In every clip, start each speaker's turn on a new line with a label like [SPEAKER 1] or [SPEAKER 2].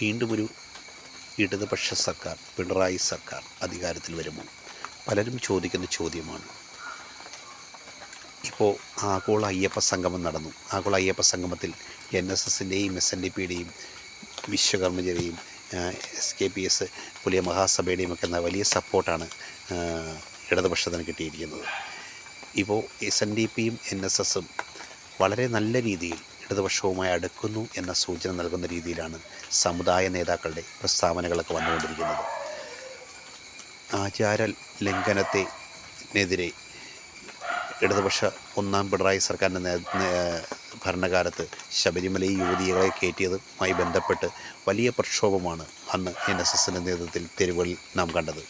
[SPEAKER 1] വീണ്ടും ഒരു ഇടതുപക്ഷ സർക്കാർ പിണറായി സർക്കാർ അധികാരത്തിൽ വരുമോ പലരും ചോദിക്കുന്ന ചോദ്യമാണ്. ഇപ്പോൾ ആഗോള അയ്യപ്പ സംഗമം നടന്നു. ആഗോള അയ്യപ്പ സംഗമത്തിൽ എൻ എസ് എസിന്റെയും എസ് എൻ ഡി പിയുടെയും വിശ്വകർമ്മജരെയും എസ് കെ പി എസ് പുലിയ മഹാസഭയുടെയും ഒക്കെ വലിയ സപ്പോർട്ടാണ് ഇടതുപക്ഷത്തിന് കിട്ടിയിരിക്കുന്നത്. ഇപ്പോൾ എസ് എൻ ഡി പിയും എൻ എസ് എസും വളരെ നല്ല രീതിയിൽ ഇടതുപക്ഷവുമായി അടുക്കുന്നു എന്ന സൂചന നൽകുന്ന രീതിയിലാണ് സമുദായ നേതാക്കളുടെ പ്രസ്താവനകളൊക്കെ വന്നുകൊണ്ടിരിക്കുന്നത്. ആചാര ലംഘനത്തെതിരെ ഇടതുപക്ഷ ഒന്നാം പിണറായി സർക്കാരിന്റെ ഭരണകാലത്ത് ശബരിമലയിൽ യുവതികളെ കയറ്റിയതുമായി ബന്ധപ്പെട്ട് വലിയ പ്രക്ഷോഭമാണ് അന്ന് എൻ എസ് എസിന്റെ നേതൃത്വത്തിൽ തെരുവുകളിൽ നാം കണ്ടത്.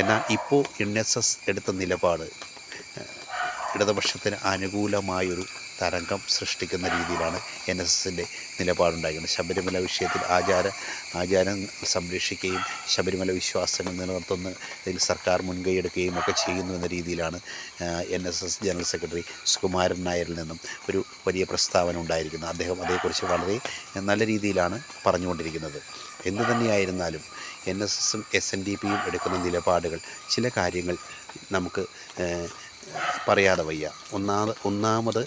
[SPEAKER 1] എന്നാൽ ഇപ്പോൾ എൻ എസ് എസ് എടുത്ത നിലപാട് ഇടതുപക്ഷത്തിന് അനുകൂലമായൊരു തരംഗം സൃഷ്ടിക്കുന്ന രീതിയിലാണ് എൻ എസ് എസിന്റെ നിലപാടുണ്ടായിരുന്നത് ശബരിമല വിഷയത്തിൽ ആചാര ആചാരം സംരക്ഷിക്കുകയും ശബരിമല വിശ്വാസങ്ങൾ നിലനിർത്തുന്ന ഇതിൽ സർക്കാർ മുൻകൈയെടുക്കുകയും ഒക്കെ ചെയ്യുന്നു എന്ന രീതിയിലാണ് N S S general secretary Sukumaran നായരിൽ നിന്നും ഒരു വലിയ പ്രസ്താവന ഉണ്ടായിരിക്കുന്നത്. അദ്ദേഹം അതേക്കുറിച്ച് വളരെ നല്ല രീതിയിലാണ് പറഞ്ഞുകൊണ്ടിരിക്കുന്നത്. എന്തു തന്നെയായിരുന്നാലും എൻ എസ് എസും എസ് എൻ ഡി പിയും എടുക്കുന്ന നിലപാടുകൾ ചില കാര്യങ്ങൾ നമുക്ക് പറയാതെ വയ്യ. ഒന്നാമത് ഒന്നാമത്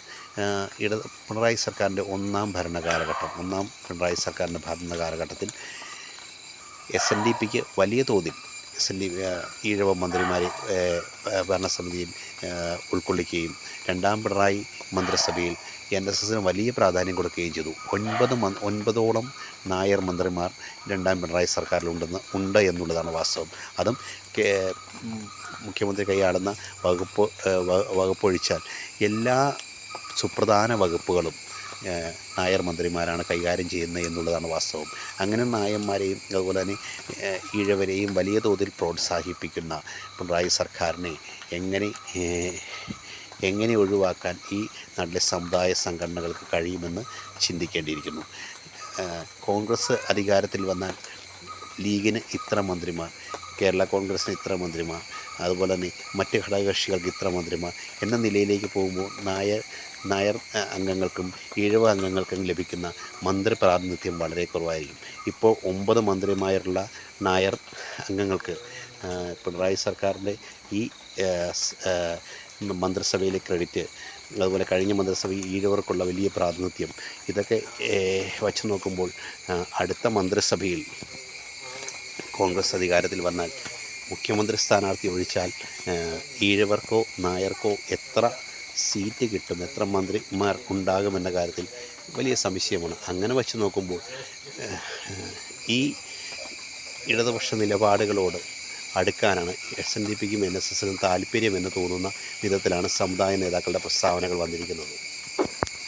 [SPEAKER 1] ഇട പിണറായി സർക്കാരിന്റെ ഒന്നാം ഭരണകാലഘട്ടം ഒന്നാം പിണറായി സർക്കാരിന്റെ ഭരണകാലഘട്ടത്തിൽ എസ് എൻ ഡി പിക്ക് വലിയ തോതിൽ എസ് എൻ ഡി ഈഴവ മന്ത്രിമാരെ ഭരണസമിതിയിൽ ഉൾക്കൊള്ളിക്കുകയും രണ്ടാം പിണറായി മന്ത്രിസഭയിൽ എൻ എസ് എസിന് വലിയ പ്രാധാന്യം കൊടുക്കുകയും ചെയ്തു. ഒൻപത് ഒൻപതോളം നായർ മന്ത്രിമാർ രണ്ടാം പിണറായി സർക്കാരിലുണ്ടെന്ന് ഉണ്ട് എന്നുള്ളതാണ് വാസ്തവം. അതും മുഖ്യമന്ത്രി കൈയാളുന്ന വകുപ്പ് വകുപ്പൊഴിച്ചാൽ എല്ലാ സുപ്രധാന വകുപ്പുകളും നായർ മന്ത്രിമാരാണ് കൈകാര്യം ചെയ്യുന്നത് എന്നുള്ളതാണ് വാസ്തവം. അങ്ങനെ നായന്മാരെയും അതുപോലെ തന്നെ ഈഴവരെയും വലിയ തോതിൽ പ്രോത്സാഹിപ്പിക്കുന്ന പിണറായി സർക്കാരിനെ എങ്ങനെ എങ്ങനെ ഒഴിവാക്കാൻ ഈ നാട്ടിലെ സമുദായ സംഘടനകൾക്ക് കഴിയുമെന്ന് ചിന്തിക്കേണ്ടിയിരിക്കുന്നു. കോൺഗ്രസ് അധികാരത്തിൽ വന്നാൽ ലീഗിന് ഇത്ര മന്ത്രിമാർ കേരള കോൺഗ്രസിന് ഇത്ര മന്ത്രിമാർ അതുപോലെ തന്നെ മറ്റ് ഘടകകക്ഷികൾക്ക് ഇത്ര മന്ത്രിമാർ എന്ന നിലയിലേക്ക് പോകുമ്പോൾ നായർ നായർ അംഗങ്ങൾക്കും ഈഴവ അംഗങ്ങൾക്കും ലഭിക്കുന്ന മന്ത്രി പ്രാതിനിധ്യം വളരെ കുറവായിരിക്കും. ഇപ്പോൾ ഒമ്പത് മന്ത്രിമാരുള്ള നായർ അംഗങ്ങൾക്ക് പിണറായി സർക്കാരിന്റെ ഈ മന്ത്രിസഭയിലെ ക്രെഡിറ്റ് അതുപോലെ കഴിഞ്ഞ മന്ത്രിസഭ ഈഴവർക്കുള്ള വലിയ പ്രാതിനിധ്യം ഇതൊക്കെ വച്ച് നോക്കുമ്പോൾ അടുത്ത മന്ത്രിസഭയിൽ കോൺഗ്രസ് അധികാരത്തിൽ വന്നാൽ മുഖ്യമന്ത്രി സ്ഥാനാർത്ഥി ഒഴിച്ചാൽ ഈഴവർക്കോ നായർക്കോ എത്ര സീറ്റ് കിട്ടും എത്ര മന്ത്രിമാർ ഉണ്ടാകുമെന്ന കാര്യത്തിൽ വലിയ സംശയമാണ്. അങ്ങനെ വച്ച് നോക്കുമ്പോൾ ഈ ഇടതുപക്ഷ നിലപാടുകളോട് അടുക്കാനാണ് എസ് എൻ ഡി പിക്കും എൻ എസ് എസിനും താല്പര്യമെന്ന് തോന്നുന്ന വിധത്തിലാണ് സമുദായ നേതാക്കളുടെ പ്രസ്താവനകൾ വന്നിരിക്കുന്നത്.